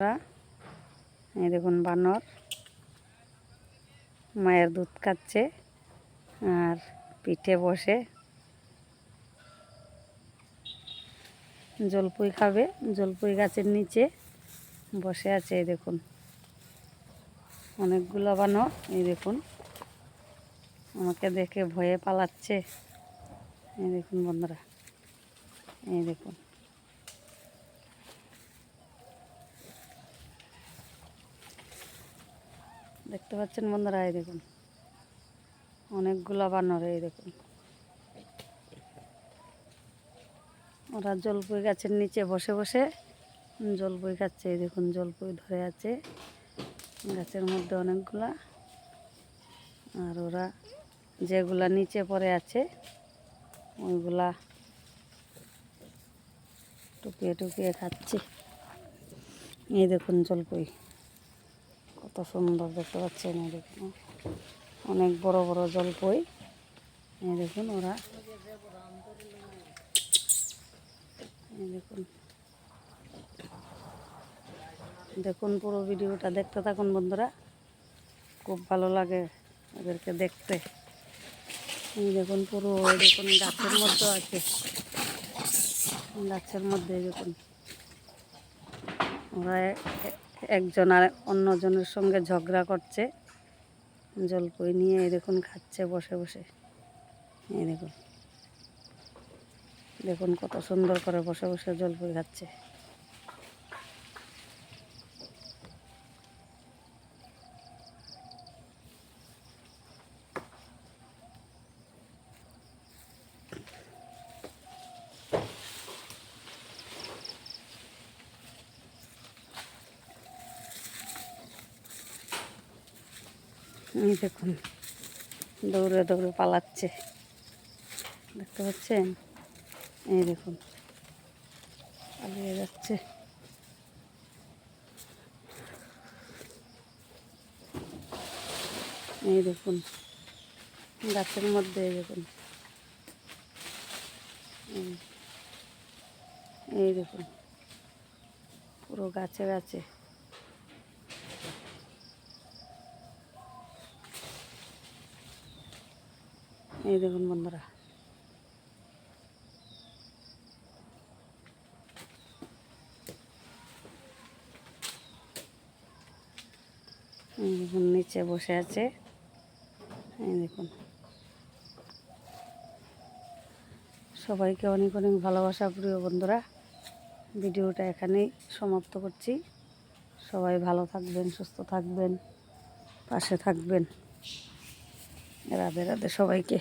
এই দেখুন বানর। মায়ের দুধ খাচ্ছে আর পিঠে বসে। জলপুই খাবে, জলপুই গাছের নিচে বসে আছে, এই দেখুন। অনেকগুলো বানর, এই দেখুন। আমাকে দেখে ভয়ে পালাচ্ছে, এই দেখুন বন্ধুরা, এই দেখুন। দেখতে পাচ্ছেন বন্ধুরা, এই দেখুন। অনেকগুলো বানর, এই দেখুন। ওরা জলপুই গাছের নিচে বসে বসে জলপুই খাচ্ছে, এই দেখুন, জলপুই ধরে আছে। গাছের মধ্যে অনেকগুলা। আর ওরা যেগুলা নিচে পড়ে আছে, ওইগুলা টুকিয়ে টুকিয়ে খাচ্ছে। এই দেখুন জলপুই। সুন্দর দেখতে পাচ্ছেন এই দেখুন। অনেক বড় বড় জলপই। এই দেখুন ওরা। দেখুন। দেখুন পুরো ভিডিওটা দেখতে থাকুন বন্ধুরা। খুব ভালো লাগে ওদেরকে দেখতে। দেখুন পুরো দেখুন গাছের মধ্যে আছে। গাছের মধ্যে দেখুন। ওরা একজন আর অন্যজনের সঙ্গে ঝগড়া করছে। জলপই নিয়ে এরকম খাচ্ছে বসে বসে। এই দেখুন। দেখুন কত সুন্দর করে বসে বসে জলপই খাচ্ছে। এই দেখুন, দৌড়ে দৌড়ে পালাচ্ছে। দেখতে পাচ্ছেন? এই দেখুন, পালিয়ে যাচ্ছে। এই দেখুন, গাছের মধ্যে দেখুন। এই দেখুন, পুরো গাছে গাছে। এই দেখুন বন্ধুরা। দেখুন, নিচে বসে আছে। এই দেখুন। সবাইকে অনেক অনেক ভালোবাসা, প্রিয় বন্ধুরা। ভিডিওটা এখানেই সমাপ্ত করছি। সবাই ভালো থাকবেন, সুস্থ থাকবেন, পাশে থাকবেন। রাধে রাধে সবাইকে।